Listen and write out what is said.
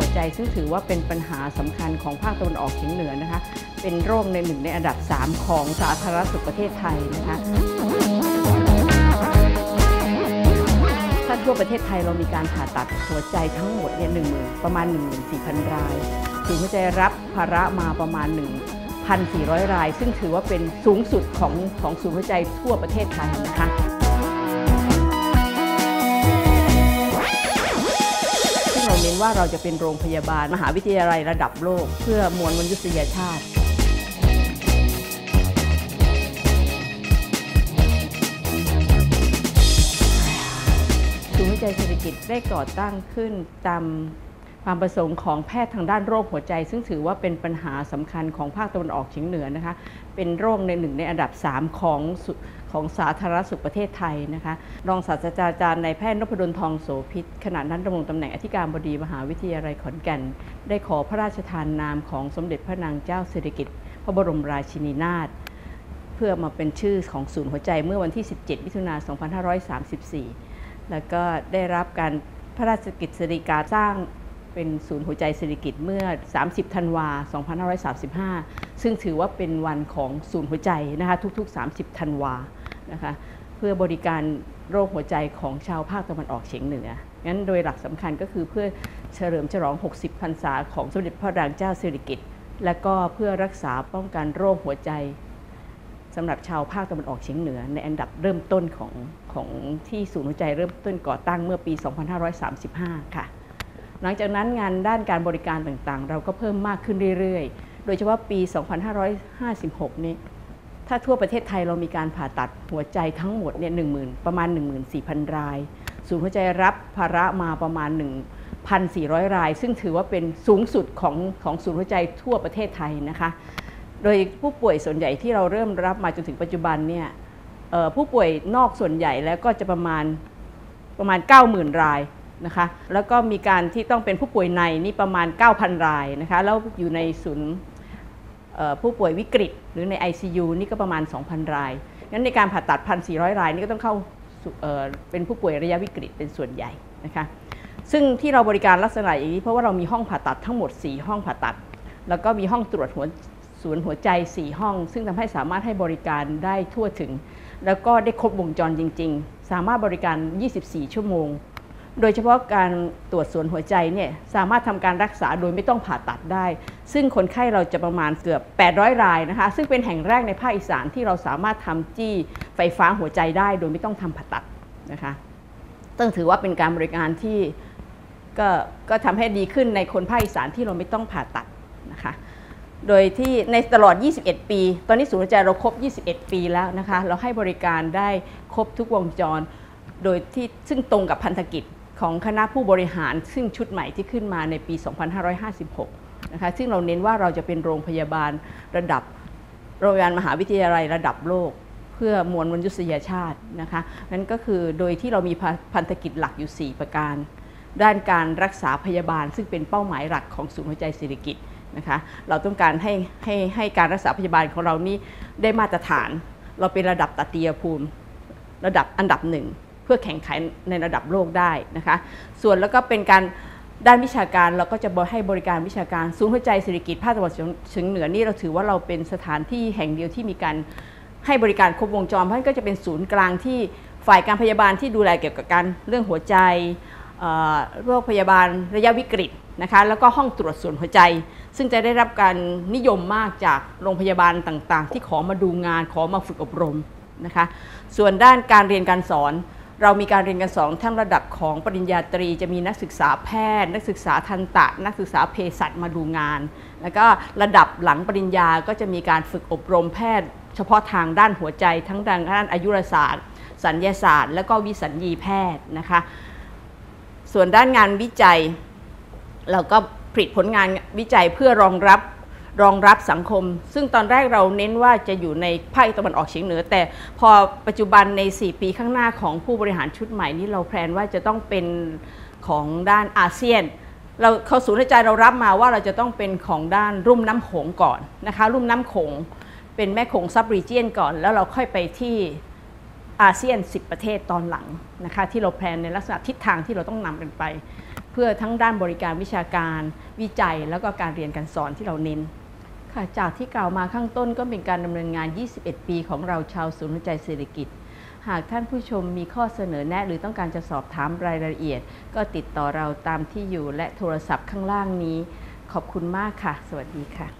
ัวใจซึ่งถือว่าเป็นปัญหาสำคัญของภาคตะวันออกเฉียงเหนือนะคะ เป็นโรคในหนึ่งในอันดับ 3 ของสาธารณสุขประเทศไทยนะคะถ้าทั่วประเทศไทยเรามีการผ่าตัดหัวใจทั้งหมดเนี่ยหนึ่งหมื่นประมาณ14,000 รายศูนย์หัวใจรับภาระมาประมาณ 1,400 ราย ซึ่งถือว่าเป็นสูงสุดของของศูนย์หัวใจทั่วประเทศไทยนะคะ น้นว่าเราจะเป็นโรงพยาบาล มหาวิทยาลัยระดับโลก เพื่อมวลมนุษยชาติศูนย์วิจัยเศรษฐกิจได้ก่อตั้งขึ้นตามความประสงค์ของแพทย์ทางด้านโรคหัวใจ ซึ่งถือว่าเป็นปัญหาสำคัญของภาคตะวันออกเฉียงเหนือนะคะเป็นโรคในหนึ่งในอันดับ 3 ของ ของสาธารณสุขประเทศไทยนะคะรองศาสตราจารย์นายแพทย์นพดลทองโสพิษขณะนั้นดำรงตำแหน่งอธิการบดีมหาวิทยาลัยขอนแก่น ได้ขอพระราชทานนามของสมเด็จพระนางเจ้าสิริกิติ์พระบรมราชินีนาถเพื่อมาเป็นชื่อของศูนย์หัวใจเมื่อวันที่ 17 มิถุนาย2534 แล้วก็ได้รับการพระราชกิจสริกาสร้าง เป็นศูนย์หัวใจเศรษฐกิจเมื่อ 30 ธันวา 2535 ซึ่งถือว่าเป็นวันของศูนย์หัวใจนะคะทุก ๆ 30 ธันวานะคะเพื่อบริการโรคหัวใจของชาวภาคตะวันออกเฉียงเหนือ งั้นโดยหลักสำคัญก็คือเพื่อเฉลิมฉลอง 60 พรรษาของสมเด็จพระนางเจ้าสิริกิติ์ และก็เพื่อรักษาป้องกันโรคหัวใจสำหรับชาวภาคตะวันออกเฉียงเหนือ ในอันดับเริ่มต้นของของที่ศูนย์หัวใจเริ่มต้นก่อตั้งเมื่อปี 2535 ค่ะ หลังจากนั้นงานด้านการบริการต่างๆ เราก็เพิ่มมากขึ้นเรื่อยๆ โดยเฉพาะปี 2556 นี้ ถ้าทั่วประเทศไทยเรามีการผ่าตัดหัวใจทั้งหมดเนี่ย10,000 ประมาณ 14,000 ราย ศูนย์หัวใจรับภาระมาประมาณ 1,400 ราย ซึ่งถือว่าเป็นสูงสุดของของศูนย์หัวใจทั่วประเทศไทยนะคะ โดยผู้ป่วยส่วนใหญ่ที่เราเริ่มรับมาจนถึงปัจจุบันเนี่ยผู้ป่วยนอกส่วนใหญ่แล้วก็จะประมาณประมาณ 90,000 ราย นะคะแล้วก็มีการที่ต้องเป็นผู้ป่วยในนี่ประมาณ 9,000 รายนะคะแล้วอยู่ในศูนย์ผู้ป่วยวิกฤต หรือใน ICU นี่ก็ประมาณ 2,000 รายงั้นในการผ่าตัด 1,400 รายนี่ก็ต้องเข้าเเป็นผู้ป่วยระยะวิกฤตเป็นส่วนใหญ่นะคะซึ่งที่เราบริการลักษณะอย่างนี้เพราะว่าเรามีห้องผ่าตัดทั้งหมด 4 ห้องผ่าตัด แล้วก็มีห้องตรวจหัวศูนย์หัวใจ 4 ห้อง ซึ่งทำให้สามารถให้บริการได้ทั่วถึง แล้วก็ได้ครบวงจรจริง ๆ สามารถบริการ 24 ชั่วโมง โดยเฉพาะการตรวจส่วนหัวใจเนี่ยสามารถทำการรักษาโดยไม่ต้องผ่าตัดได้ ซึ่งคนไข้เราจะประมาณเกือบ 800 รายนะคะ ซึ่งเป็นแห่งแรกในภาคอีสานที่เราสามารถทำจี้ไฟฟ้าหัวใจได้โดยไม่ต้องทำผ่าตัดนะคะต้องถือว่าเป็นการบริการที่ก็ก็ทำให้ดีขึ้นในคนภาคอีสานที่เราไม่ต้องผ่าตัดนะคะ โดยที่ในตลอด 21 ปี ตอนนี้ศูนย์หัวใจเราครบ 21 ปีแล้วนะคะ เราให้บริการได้ครบทุกวงจร โดยที่ซึ่งตรงกับพันธกิจ ของคณะผู้บริหารซึ่งชุดใหม่ที่ขึ้นมาในปี 2556 นะคะซึ่งเราเน้นว่าเราจะเป็นโรงพยาบาลระดับโรงพยาบาลมหาวิทยาลัยระดับโลก เพื่อมวลมนุษยชาตินะคะนั่นก็คือโดยที่เรามีพันธกิจหลักอยู่ 4 ประการ ด้านการรักษาพยาบาล ซึ่งเป็นเป้าหมายหลักของศูนย์หัวใจเศรษฐกิจนะคะเราต้องการให้ให้ให้การรักษาพยาบาลของเรานี่ได้มาตรฐาน เราเป็นระดับตติยภูมิ ระดับอันดับหนึ่ง พื่อแข่งขันในระดับโลกได้นะคะ ส่วนแล้วก็เป็นการด้านวิชาการเราก็จะให้บริการวิชาการศูนย์หัวใจเศรษฐกิจภาคตะวันออกเฉียงเหนือนี่เราถือว่าเราเป็นสถานที่แห่งเดียวที่มีการให้บริการครบวงจรเพราะนั้นก็จะเป็นศูนย์กลางที่ฝ่ายการพยาบาลที่ดูแลเกี่ยวกับการเรื่องหัวใจโรคพยาบาลระยะวิกฤตนะคะแล้วก็ห้องตรวจส่วนหัวใจ ซึ่งจะได้รับการนิยมมากจากโรงพยาบาลต่างๆ ที่ขอมาดูงานขอมาฝึกอบรมนะคะส่วนด้านการเรียนการสอน เรามีการเรียนการสอนทั้งระดับของปริญญาตรี จะมีนักศึกษาแพทย์ นักศึกษาทันตะ นักศึกษาเภสัชมาดูงาน แล้วก็ระดับหลังปริญญาก็จะมีการฝึกอบรมแพทย์ เฉพาะทางด้านหัวใจ ทั้งด้านอายุรศาสตร์ สัญญาศาสตร์ และก็วิสัญญีแพทย์นะคะ ส่วนด้านงานวิจัย เราก็ผลิตผลงานวิจัยเพื่อรองรับ รองรับสังคม ซึ่งตอนแรกเราเน้นว่าจะอยู่ในภาคตะวันออกเฉียงเหนือ แต่พอปัจจุบันใน 4 ปีข้างหน้าของผู้บริหารชุดใหม่นี้เราแพลนว่าจะต้องเป็นของด้านอาเซียน เราเขาศูนย์วิจัยเรารับมาว่าเราจะต้องเป็นของด้านรุ่มน้ำโขงก่อนนะคะ รุ่มน้ำโขงเป็นแม่โขงซับรีเจียนก่อน แล้วเราค่อยไปที่อาเซียน 10 ประเทศตอนหลังนะคะที่เราแพลนในลักษณะทิศทางที่เราต้องนำกันไป เพื่อทั้งด้านบริการวิชาการวิจัยแล้วก็การเรียนการสอนที่เราเน้น ค่ะจากที่กล่าวมาข้างต้นก็เป็นการดำเนินงาน 21 ปีของเราชาวศูนย์วิจัยเศรษฐกิจ หากท่านผู้ชมมีข้อเสนอแนะหรือต้องการจะสอบถามรายละเอียด ก็ติดต่อเราตามที่อยู่และโทรศัพท์ข้างล่างนี้ ขอบคุณมากค่ะ สวัสดีค่ะ